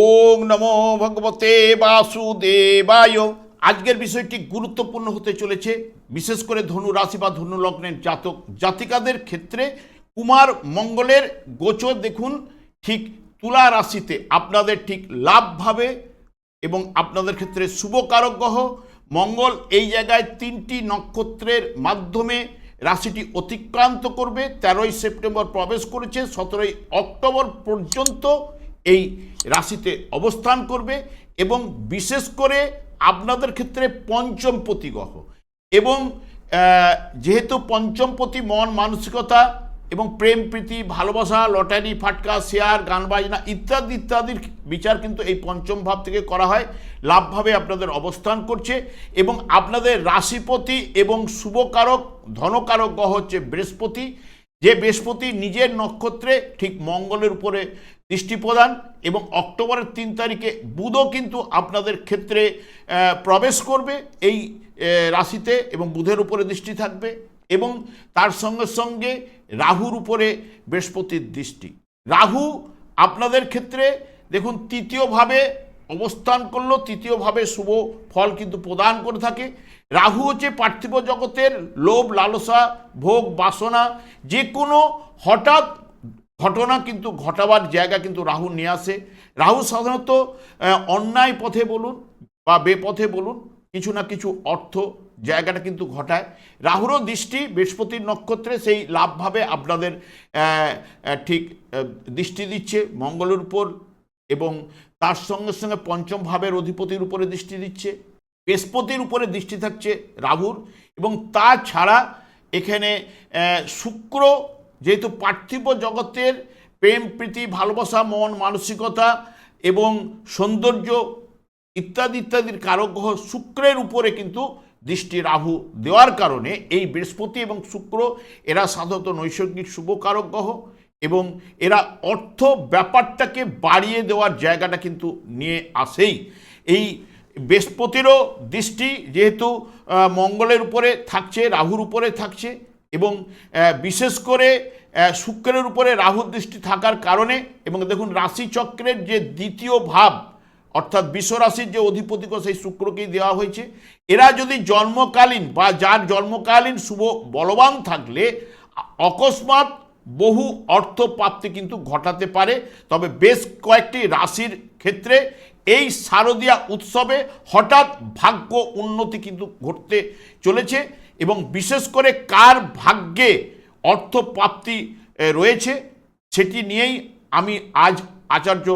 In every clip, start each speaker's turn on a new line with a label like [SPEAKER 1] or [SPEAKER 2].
[SPEAKER 1] ওং নমো ভগবতে বাসুদেবায়। আজকের বিষয়টি গুরুত্বপূর্ণ হতে চলেছে। বিশেষ করে ধনু রাশি বা ধনু লগ্নের জাতক, জাতিকাদের ক্ষেত্রে কুমার মঙ্গলের গোচর দেখুন। ঠিক তুলা রাশিতে আপনাদের ঠিক লাভভাবে এবং আপনাদের ক্ষেত্রে শুভকারক গ্রহ। মঙ্গল এই জায়গায় তিনটি নক্ষত্রের মাধ্যমে রাশিটি অতিক্রান্ত করবে। তেরোই সেপ্টেম্বর প্রবেশ করেছে, সতেরোই অক্টোবর পর্যন্ত এই রাশিতে অবস্থান করবে এবং বিশেষ করে আপনাদের ক্ষেত্রে পঞ্চমপতি গ্রহ। এবং যেহেতু পঞ্চমপতি মন, মানসিকতা এবং প্রেম, প্রীতি, ভালোবাসা, লটারি, ফাটকা, শেয়ার, গান বাজনা ইত্যাদি, ইত্যাদির বিচার কিন্তু এই পঞ্চম ভাব থেকে করা হয়। লাভভাবে আপনাদের অবস্থান করছে এবং আপনাদের রাশিপতি এবং শুভকারক, ধনকারক গ্রহ হচ্ছে বৃহস্পতি। যে বৃহস্পতি নিজের নক্ষত্রে ঠিক মঙ্গলের উপরে দৃষ্টি প্রদান এবং অক্টোবরের তিন তারিখে বুধও কিন্তু আপনাদের ক্ষেত্রে প্রবেশ করবে এই রাশিতে এবং বুধের উপরে দৃষ্টি থাকবে এবং তার সঙ্গে সঙ্গে রাহুর উপরে বৃহস্পতির দৃষ্টি। রাহু আপনাদের ক্ষেত্রে দেখুন, তৃতীয়ভাবে অবস্থান করল, তৃতীয়ভাবে শুভ ফল কিন্তু প্রদান করে থাকে। রাহু হচ্ছে পার্থিব জগতের লোভ, লালসা, ভোগ, বাসনা যে কোনো হঠাৎ ঘটনা কিন্তু, ঘটাবার জায়গা কিন্তু রাহু নিয়ে আসে। রাহু সাধারণত অন্যায় পথে বলুন বা বেপথে বলুন, কিছু না কিছু অর্থ জায়গাটা কিন্তু ঘটায়। রাহুরও দৃষ্টি বৃহস্পতির নক্ষত্রে, সেই লাভভাবে আপনাদের ঠিক দৃষ্টি দিচ্ছে। মঙ্গলের উপর এবং তার সঙ্গে সঙ্গে পঞ্চম ভাবের অধিপতির উপরে দৃষ্টি দিচ্ছে। বৃহস্পতির উপরে দৃষ্টি থাকছে রাহুর এবং তাছাড়া এখানে শুক্র যেহেতু পার্থিব জগতের প্রেম, প্রীতি, ভালোবাসা, মন, মানসিকতা এবং সৌন্দর্য ইত্যাদি ইত্যাদির কারক গ্রহ শুক্রের উপরে কিন্তু দৃষ্টি রাহু দেওয়ার কারণে এই বৃহস্পতি এবং শুক্র এরা সাধারণত নৈসর্গিক শুভকারক গ্রহ এবং এরা অর্থ ব্যাপারটাকে বাড়িয়ে দেওয়ার জায়গাটা কিন্তু নিয়ে আসেই। এই বৃহস্পতিরও দৃষ্টি যেহেতু মঙ্গলের উপরে থাকছে, রাহুর উপরে থাকছে এবং বিশেষ করে শুক্রের উপরে রাহুর দৃষ্টি থাকার কারণে এবং দেখুন রাশিচক্রের যে দ্বিতীয় ভাব, অর্থাৎ বিশ্বরাশির যে অধিপতিকে সেই শুক্রকেই দেওয়া হয়েছে, এরা যদি জন্মকালীন বা যার জন্মকালীন শুভ বলবান থাকলে, অকস্মাৎ বহু অর্থ প্রাপ্তি কিন্তু ঘটাতে পারে। তবে বেশ কয়েকটি রাশির ক্ষেত্রে এই শারদীয়া উৎসবে হঠাৎ ভাগ্য উন্নতি কিন্তু ঘটতে চলেছে। এবং বিশেষ করে কার ভাগ্যে অর্থপ্রাপ্তি রয়েছে, সেটি নিয়েই আমি আজ আচার্য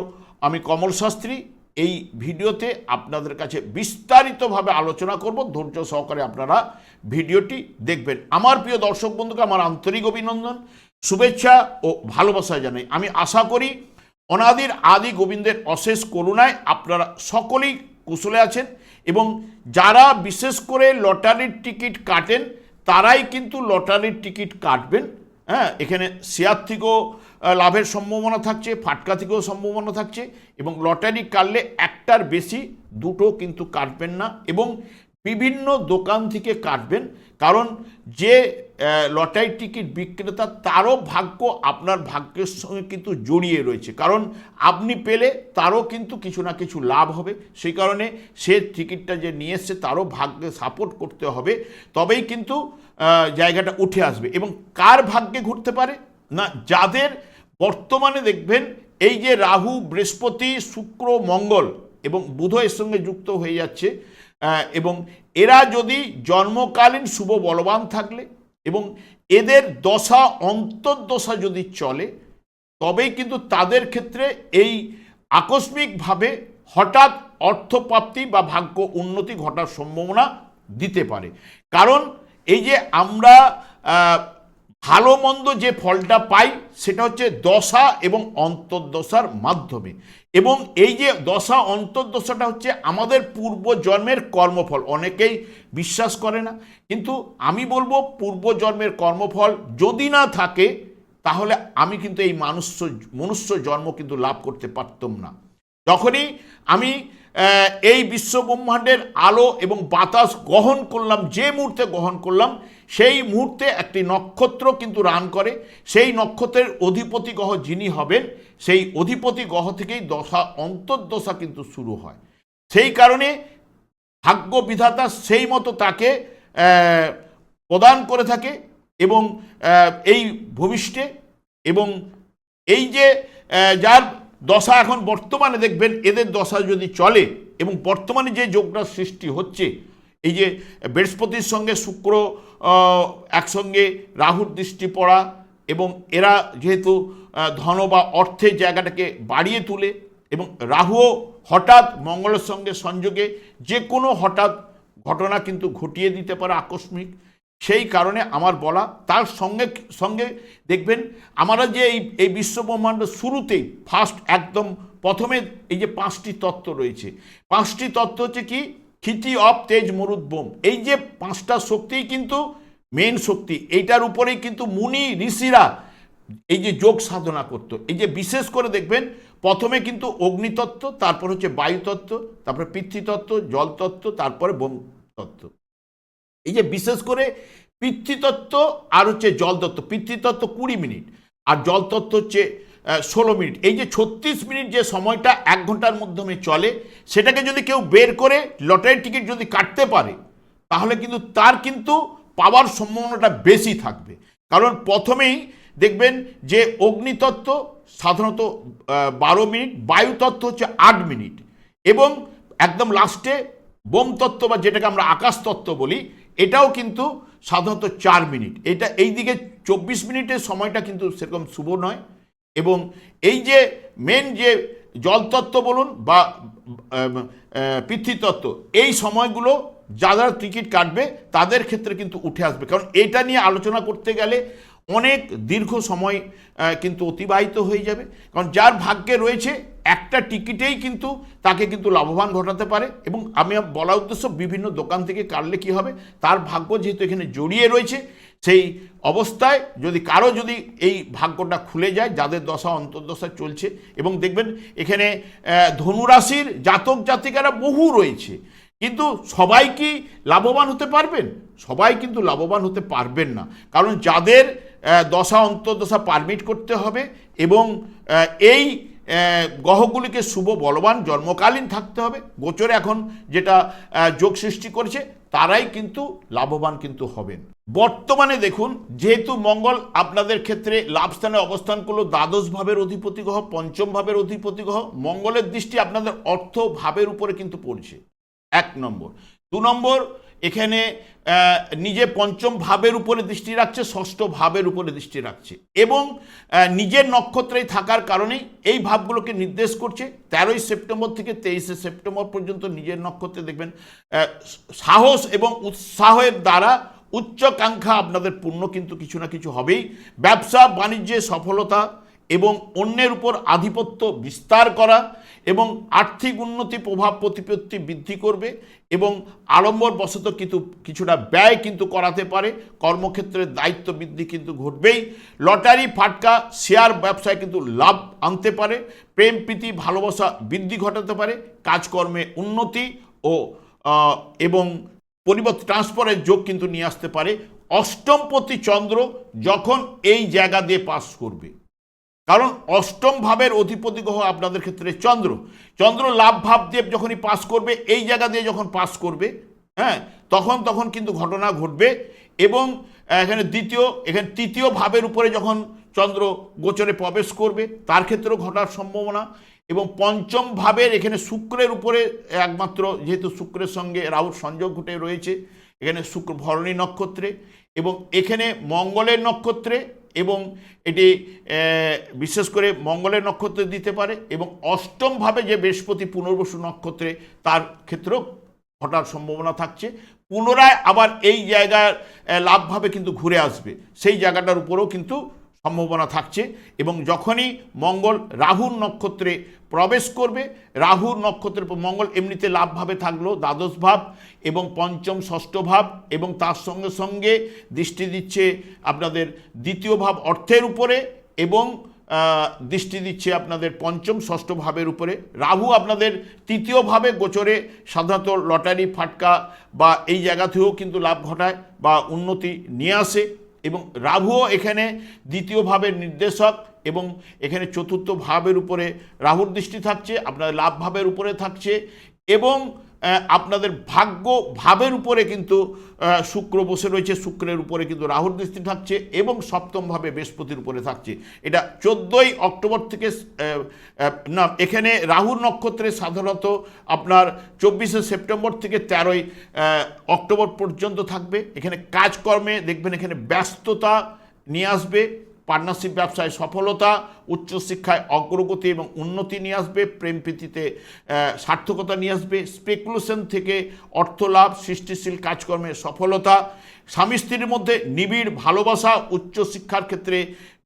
[SPEAKER 1] আমি কমল শাস্ত্রী এই ভিডিওতে আপনাদের কাছে বিস্তারিতভাবে আলোচনা করব। ধৈর্য সহকারে আপনারা ভিডিওটি দেখবেন। আমার প্রিয় দর্শক বন্ধুকে আমার আন্তরিক অভিনন্দন, শুভেচ্ছা ও ভালোবাসা জানাই। আমি আশা করি অনাদির আদি গোবিন্দের অশেষ করুণায় আপনারা সকলেই কুশলে আছেন। এবং যারা বিশেষ করে লটারির টিকিট কাটেন, তারাই কিন্তু লটারির টিকিট কাটবেন। হ্যাঁ এখানে শেয়ার থেকেও লাভের সম্ভাবনা থাকছে, ফাটকা থেকেও সম্ভাবনা থাকছে এবং লটারি কাটলে একটার বেশি দুটো কিন্তু কাটবেন না এবং বিভিন্ন দোকান থেকে কাটবেন। কারণ যে লটারি টিকিট বিক্রেতা তারও ভাগ্য আপনার ভাগ্যের সঙ্গে কিন্তু জড়িয়ে রয়েছে। কারণ আপনি পেলে তারও কিন্তু কিছু না কিছু লাভ হবে। সেই কারণে সে টিকিটটা যে নিয়ে এসছে তারও ভাগ্যে সাপোর্ট করতে হবে। তবেই কিন্তু জায়গাটা উঠে আসবে। এবং কার ভাগ্যে ঘুরতে পারে? না, যাদের বর্তমানে দেখবেন এই যে রাহু, বৃহস্পতি, শুক্র, মঙ্গল এবং বুধ এর সঙ্গে যুক্ত হয়ে যাচ্ছে এবং এরা যদি জন্মকালীন শুভ বলবান থাকলে এবং এদের দশা, অন্তর্দশা যদি চলে, তবেই কিন্তু তাদের ক্ষেত্রে এই আকস্মিকভাবে হঠাৎ অর্থপ্রাপ্তি বা ভাগ্য উন্নতি ঘটার সম্ভাবনা দিতে পারে। কারণ এই যে আমরা ভালো মন্দ যে ফলটা পাই, সেটা হচ্ছে দশা এবং অন্তর্দশার মাধ্যমে। এবং এই যে দশা অন্তর্দশাটা হচ্ছে আমাদের পূর্বজন্মের কর্মফল। অনেকেই বিশ্বাস করে না। কিন্তু আমি বলব পূর্বজন্মের কর্মফল যদি না থাকে, তাহলে আমি কিন্তু এই মানুষ্য, মনুষ্য জন্ম কিন্তু লাভ করতে পারতাম না। যখনই আমি এই বিশ্ব ব্রহ্মাণ্ডের আলো এবং বাতাস গ্রহণ করলাম, যে মুহূর্তে গ্রহণ করলাম, সেই মুহূর্তে একটি নক্ষত্র কিন্তু রান করে। সেই নক্ষত্রের অধিপতি গ্রহ যিনি হবেন সেই অধিপতি গ্রহ থেকেই দশা অন্তর্দশা কিন্তু শুরু হয়। সেই কারণে ভাগ্য বিধাতা সেই মতো তাকে প্রদান করে থাকে এবং এই ভবিষ্যতে এবং এই যে যার দশা এখন বর্তমানে দেখবেন, এদের দশা যদি চলে এবং বর্তমানে যে যোগটা সৃষ্টি হচ্ছে, এই যে বৃহস্পতির সঙ্গে শুক্র একসঙ্গে রাহুর দৃষ্টি পড়া এবং এরা যেহেতু ধন বা অর্থের জায়গাটাকে বাড়িয়ে তোলে এবং রাহুও হঠাৎ মঙ্গলের সঙ্গে সংযোগে যে কোনো হঠাৎ ঘটনা কিন্তু ঘটিয়ে দিতে পারে আকস্মিক। সেই কারণে আমার বলা, তার সঙ্গে সঙ্গে দেখবেন আমরা যে এই এই বিশ্বব্রহ্মাণ্ড শুরুতেই ফার্স্ট একদম প্রথমে এই যে পাঁচটি তত্ত্ব রয়েছে। পাঁচটি তত্ত্ব হচ্ছে কি ক্ষিতি অফ তেজ মরুদ বোম। এই যে পাঁচটা শক্তিই কিন্তু মেন শক্তি, এইটার উপরেই কিন্তু মুনি, ঋষিরা এই যে যোগ সাধনা করত। এই যে বিশেষ করে দেখবেন, প্রথমে কিন্তু অগ্নিতত্ত্ব, তারপর হচ্ছে বায়ুতত্ত্ব, তারপরে পৃথ্বীতত্ত্ব জলতত্ত্ব, তারপরে বোম তত্ত্ব এই যে বিশেষ করে পিতৃতত্ত্ব আর হচ্ছে জলতত্ত্ব, পিতৃতত্ত্ব কুড়ি মিনিট আর জলতত্ত্ব হচ্ছে ষোলো মিনিট। এই যে ছত্রিশ মিনিট যে সময়টা এক ঘণ্টার মাধ্যমে চলে, সেটাকে যদি কেউ বের করে লটারি টিকিট যদি কাটতে পারে, তাহলে কিন্তু তার কিন্তু পাওয়ার সম্ভাবনাটা বেশি থাকবে। কারণ প্রথমেই দেখবেন যে অগ্নিতত্ত্ব সাধারণত বারো মিনিট বায়ুতত্ত্ব হচ্ছে আট মিনিট এবং একদম লাস্টে বোম তত্ত্ব বা যেটাকে আমরা আকাশ তত্ত্ব বলি এটাও কিন্তু সাধারণত চার মিনিট। এটা এই দিকে চব্বিশ মিনিটের সময়টা কিন্তু সেরকম শুভ নয় এবং এই যে মেন যে জলতত্ত্ব বলুন বা আহ, এই সময়গুলো যারা টিকিট কাটবে তাদের ক্ষেত্রে কিন্তু উঠে আসবে। কারণ এটা নিয়ে আলোচনা করতে গেলে অনেক দীর্ঘ সময় কিন্তু অতিবাহিত হয়ে যাবে। কারণ যার ভাগ্যে রয়েছে, একটা টিকিটেই কিন্তু তাকে কিন্তু লাভবান ঘটাতে পারে এবং আমি বলা উদ্দেশ্য বিভিন্ন দোকান থেকে কাটলে কি হবে, তার ভাগ্য যেহেতু এখানে জড়িয়ে রয়েছে, সেই অবস্থায় যদি কারও যদি এই ভাগ্যটা খুলে যায়, যাদের দশা অন্তর্দশা চলছে এবং দেখবেন এখানে ধনুরাশির জাতক জাতিকারা বহু রয়েছে। কিন্তু সবাই কি লাভবান হতে পারবেন? সবাই কিন্তু লাভবান হতে পারবেন না। কারণ যাদের দশা অন্তর্দশা পারমিট করতে হবে এবং এই গ্রহগুলিকে শুভ বলবান জন্মকালীন থাকতে হবে। গোচরে এখন যেটা যোগ সৃষ্টি করেছে, তারাই কিন্তু লাভবান কিন্তু হবেন। বর্তমানে দেখুন, যেহেতু মঙ্গল আপনাদের ক্ষেত্রে লাভস্থানে অবস্থান করল, দ্বাদশ ভাবের অধিপতি গ্রহ, পঞ্চম ভাবের অধিপতি গ্রহ, মঙ্গলের দৃষ্টি আপনাদের অর্থ ভাবের উপরে কিন্তু পড়ছে। এক নম্বর। দু নম্বর, এখানে নিজে পঞ্চম ভাবের উপরে দৃষ্টি রাখছে, ষষ্ঠ ভাবের উপরে দৃষ্টি রাখছে। এবং নিজের নক্ষত্রেই থাকার কারণেই এই ভাবগুলোকে নির্দেশ করছে, তেরোই সেপ্টেম্বর থেকে তেইশে সেপ্টেম্বর পর্যন্ত নিজের নক্ষত্রে দেখবেন সাহস এবং উৎসাহের দ্বারা উচ্চাকাঙ্ক্ষা আপনাদের পূর্ণ কিন্তু কিছু না কিছু হবেই। ব্যবসা, বাণিজ্যে সফলতা এবং অন্যের উপর আধিপত্য বিস্তার করা এবং আর্থিক উন্নতি, প্রভাব প্রতিপত্তি বৃদ্ধি করবে এবং আড়ম্বর বশত কিন্তু কিছুটা ব্যয় কিন্তু করাতে পারে। কর্মক্ষেত্রে দায়িত্ব বৃদ্ধি কিন্তু ঘটবেই। লটারি, ফাটকা, শেয়ার ব্যবসায় কিন্তু লাভ আনতে পারে। প্রেম, প্রীতি, ভালোবাসা বৃদ্ধি ঘটাতে পারে। কাজকর্মে উন্নতি ও এবং পরিবর্তন ট্রান্সফারের যোগ কিন্তু নিয়ে আসতে পারে। অষ্টমপতি চন্দ্র যখন এই জায়গা দিয়ে পাস করবে। কারণ অষ্টম ভাবের অধিপতি গ্রহ আপনাদের ক্ষেত্রে চন্দ্র। চন্দ্র লাভ ভাব দিয়ে যখনই পাস করবে, এই জায়গা দিয়ে যখন পাস করবে হ্যাঁ তখন তখন কিন্তু ঘটনা ঘটবে এবং এখানে দ্বিতীয়, এখানে তৃতীয় ভাবের উপরে যখন চন্দ্র গোচরে প্রবেশ করবে, তার ক্ষেত্রেও ঘটার সম্ভাবনা এবং পঞ্চম ভাবের এখানে শুক্রের উপরে একমাত্র, যেহেতু শুক্রের সঙ্গে রাহুর সংযোগ ঘটে রয়েছে, এখানে শুক্র ভরণী নক্ষত্রে এবং এখানে মঙ্গলের নক্ষত্রে এবং এটি বিশেষ করে মঙ্গলের নক্ষত্রে দিতে পারে এবং অষ্টমভাবে যে বৃহস্পতি পুনর্বসু নক্ষত্রে তার ক্ষেত্রেও ঘটার সম্ভাবনা থাকছে। পুনরায় আবার এই জায়গার লাভভাবে কিন্তু ঘুরে আসবে। সেই জায়গাটার উপরেও কিন্তু সম্ভাবনা থাকছে এবং যখনই মঙ্গল রাহুর নক্ষত্রে প্রবেশ করবে, রাহুর নক্ষত্রের মঙ্গল এমনিতে লাভভাবে থাকল, দ্বাদশ ভাব এবং পঞ্চম ষষ্ঠ ভাব এবং তার সঙ্গে সঙ্গে দৃষ্টি দিচ্ছে আপনাদের দ্বিতীয় ভাব অর্থের উপরে এবং দৃষ্টি দিচ্ছে আপনাদের পঞ্চম ষষ্ঠ ভাবের উপরে। রাহু আপনাদের তৃতীয় ভাবে গোচরে সাধারণত লটারি, ফাটকা বা এই জায়গা থেকেও কিন্তু লাভ ঘটায় বা উন্নতি নিয়ে আসে। এবং রাহুও এখানে দ্বিতীয় ভাবের নির্দেশক এবং এখানে চতুর্থ ভাবের উপরে রাহুর দৃষ্টি থাকছে, আপনার লাভ ভাবের উপরে থাকছে এবং আপনাদের ভাগ্য ভাবের উপরে কিন্তু শুক্র বসে রয়েছে, শুক্রের উপরে কিন্তু রাহুর দৃষ্টি থাকছে এবং সপ্তম ভাবে বৃহস্পতির উপরে থাকছে। এটা চোদ্দোই অক্টোবর থেকে না, এখানে রাহুর নক্ষত্রে সাধারণত আপনার চব্বিশে সেপ্টেম্বর থেকে তেরোই অক্টোবর পর্যন্ত থাকবে। এখানে কাজকর্মে দেখবেন এখানে ব্যস্ততা নিয়ে আসবে। পার্টনারশিপ ব্যবসায় সফলতা, উচ্চশিক্ষায় অগ্রগতি এবং উন্নতি নিয়ে আসবে, প্রেম প্রীতিতে সার্থকতা নিয়ে আসবে স্পেকুলেশন থেকে অর্থ লাভ, সৃষ্টিশীল কাজকর্মে সফলতা, স্বামী স্ত্রীর মধ্যে নিবিড় ভালোবাসা, উচ্চশিক্ষার ক্ষেত্রে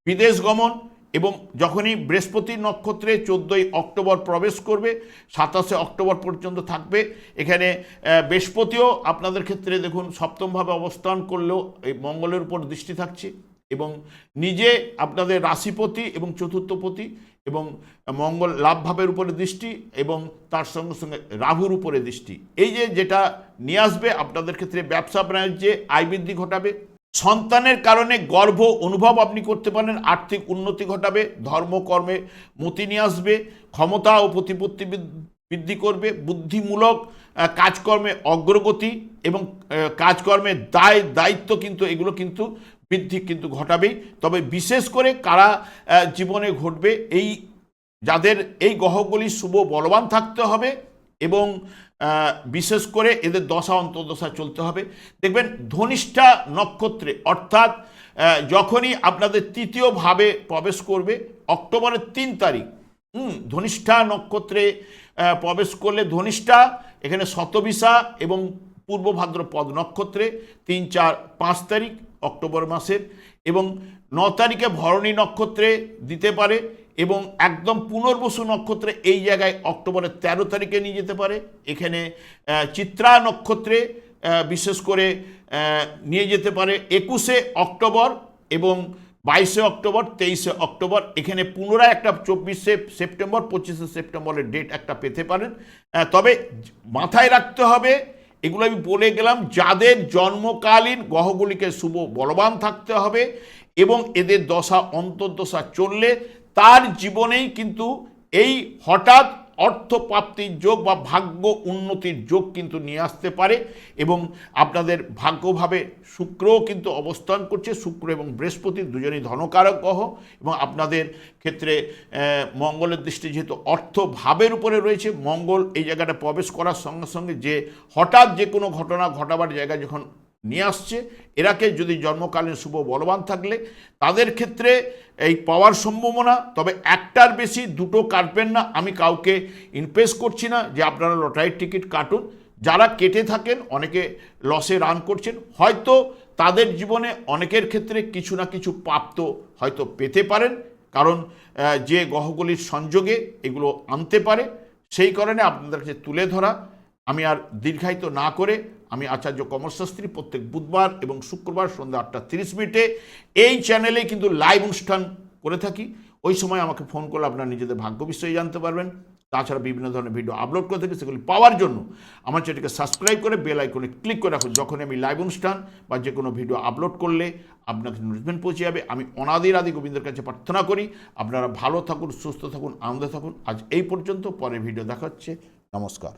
[SPEAKER 1] বিদেশ গমন এবং যখনই বৃহস্পতি নক্ষত্রে চোদ্দোই অক্টোবর প্রবেশ করবে, সাতাশে অক্টোবর পর্যন্ত থাকবে। এখানে বৃহস্পতিও আপনাদের ক্ষেত্রে দেখুন সপ্তমভাবে অবস্থান করলেও এই মঙ্গলের উপর দৃষ্টি থাকছে। এবং নিজে আপনাদের রাশিপতি এবং চতুর্থপতি এবং মঙ্গল লাভ ভাবের উপরে দৃষ্টি এবং তার সঙ্গে সঙ্গে রাহুর উপরে দৃষ্টি। এই যে যেটা নিয়ে আসবে আপনাদের ক্ষেত্রে ব্যবসা বাণিজ্যে আয় বৃদ্ধি ঘটাবে। সন্তানের কারণে গর্ব অনুভব আপনি করতে পারেন আর্থিক উন্নতি ঘটাবে ধর্মকর্মে মতি নিয়ে আসবে ক্ষমতা ও প্রতিপত্তি বৃদ্ধি করবে বুদ্ধিমূলক কাজকর্মে অগ্রগতি এবং আহ, কাজকর্মের দায় দায়িত্ব কিন্তু এগুলো কিন্তু বৃদ্ধি কিন্তু ঘটাবেই। তবে বিশেষ করে কারা জীবনে ঘটবে, এই যাদের এই গ্রহগুলি শুভ বলবান থাকতে হবে এবং বিশেষ করে এদের দশা, অন্তর্দশা চলতে হবে। দেখবেন ধনিষ্ঠা নক্ষত্রে, অর্থাৎ যখনই আপনাদের তৃতীয় ভাবে প্রবেশ করবে, অক্টোবরের তিন তারিখ, হুম, ধনিষ্ঠা নক্ষত্রে প্রবেশ করলে ধনিষ্ঠা, এখানে শতবিশা এবং পূর্ব ভাদ্রপদ নক্ষত্রে তিন, চার, পাঁচ তারিখ অক্টোবর মাসের এবং ন তারিখে ভরণী নক্ষত্রে দিতে পারে এবং একদম পুনর্বসু নক্ষত্রে এই জায়গায় অক্টোবরের তেরো তারিখে নিয়ে যেতে পারে। এখানে চিত্রা নক্ষত্রে বিশেষ করে নিয়ে যেতে পারে একুশে অক্টোবর এবং বাইশে অক্টোবর, তেইশে অক্টোবর। এখানে পুনরায় একটা চব্বিশে সেপ্টেম্বর, পঁচিশে সেপ্টেম্বরের ডেট একটা পেতে পারেন। তবে মাথায় রাখতে হবে এগুলো আমি বলে গেলাম, যাদের জন্মকালীন গ্রহগুলিকে শুভ বলবান থাকতে হবে এবং এদের দশা অন্তর্দশা চললে তার জীবনেই কিন্তু এই হঠাৎ অর্থ প্রাপ্তির যোগ বা ভাগ্য উন্নতির যোগ কিন্তু নিয়ে আসতে পারে এবং আপনাদের ভাগ্যভাবে শুক্রও কিন্তু অবস্থান করছে, শুক্র এবং বৃহস্পতি দুজনেই ধনকারক গ্রহ এবং আপনাদের ক্ষেত্রে মঙ্গলের দৃষ্টি যেহেতু অর্থ ভাবের উপরে রয়েছে, মঙ্গল এই জায়গাটা প্রবেশ করার সঙ্গে সঙ্গে যে হঠাৎ যে কোনো ঘটনা ঘটাবার জায়গায় যখন নিয়ে আসছে। এরাকে যদি জন্মকালীন শুভ বলবান থাকলে তাদের ক্ষেত্রে এই পাওয়ার সম্ভাবনা, তবে একটার বেশি, দুটো কাটবেন না। আমি কাউকে ইনপ্রেস করছি না যে আপনারা লটারির টিকিট কাটুন। যারা কেটে থাকেন, অনেকে লসে রান করছেন, হয়তো তাদের জীবনে অনেকের ক্ষেত্রে কিছু না কিছু প্রাপ্ত হয়তো পেতে পারেন। কারণ যে গ্রহগুলির সংযোগে এগুলো আনতে পারে, সেই কারণে আপনাদের কাছে তুলে ধরা। আমি আর দীর্ঘায়িত না করে আমি আচার্য কমরশাস্ত্রী প্রত্যেক বুধবার এবং শুক্রবার সন্ধ্যা আটটা তিরিশ মিনিটে এই চ্যানেলে কিন্তু লাইভ অনুষ্ঠান করে থাকি। ওই সময় আমাকে ফোন করলে আপনারা নিজেদের ভাগ্য বিষয়ে জানতে পারবেন। তাছাড়া বিভিন্ন ধরনের ভিডিও আপলোড করে থাকি, সেগুলি পাওয়ার জন্য আমার চ্যানেলকে সাবস্ক্রাইব করে বেল আইকনে ক্লিক করে রাখুন। যখন আমি লাইভ অনুষ্ঠান বা যে কোনো ভিডিও আপলোড করলে আপনাকে নোটিফিকেশন পৌঁছে যাবে। আমি অনাদির আদি গোবিন্দের কাছে প্রার্থনা করি, আপনারা ভালো থাকুন, সুস্থ থাকুন, আনন্দে থাকুন। আজ এই পর্যন্ত, পরের ভিডিও দেখা হচ্ছে। নমস্কার।